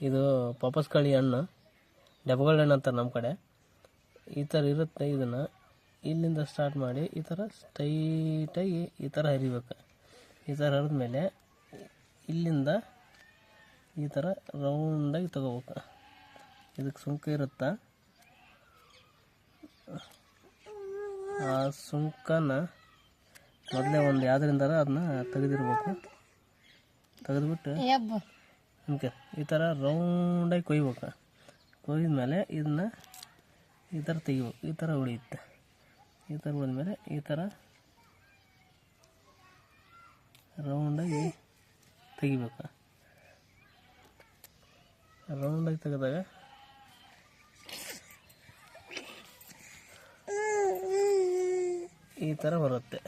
ಇದು ಪಪಸ್ಕಳಿ ಹಣ್ಣು ಡಬ್ಬಗಳ ಹಣ್ಣು ಅಂತಾರೆ ನಮ್ಮ ಕಡೆ. ಈ ಥರ ಇರುತ್ತೆ ಇದನ್ನು. ಇಲ್ಲಿಂದ ಸ್ಟಾರ್ಟ್ ಮಾಡಿ ಈ ಥರ ಸ್ಟೈಟಾಗಿ ಈ ಥರ ಹರಿಬೇಕು. ಈ ಥರ ಹರಿದ್ಮೇಲೆ ಇಲ್ಲಿಂದ ಈ ಥರ ರೌಂಡಾಗಿ ತಗೋಬೇಕು. ಇದಕ್ಕೆ ಸುಂಕ ಇರುತ್ತಾ? ಆ ಸುಂಕನ ಮೊದಲೇ ಒಂದು ಯಾವುದರಿಂದ ಅದನ್ನ ತೆಗೆದಿರ್ಬೇಕು. ತೆಗೆದ್ಬಿಟ್ಟು ಹಿಂಗೆ ಈ ಥರ ರೌಂಡಾಗಿ ಕೊಯ್ಬೇಕು. ಕೊಯ್ದ್ಮೇಲೆ ಇದನ್ನ ಈ ಥರ ತೆಗಿಬೇಕು. ಈ ಥರ ಉಳಿಯುತ್ತೆ. ಈ ಥರ ಉಳಿದ್ಮೇಲೆ ಈ ಥರ ರೌಂಡಾಗಿ ತೆಗಿಬೇಕು. ರೌಂಡಾಗಿ ತೆಗೆದಾಗ ಈ ಥರ ಬರುತ್ತೆ.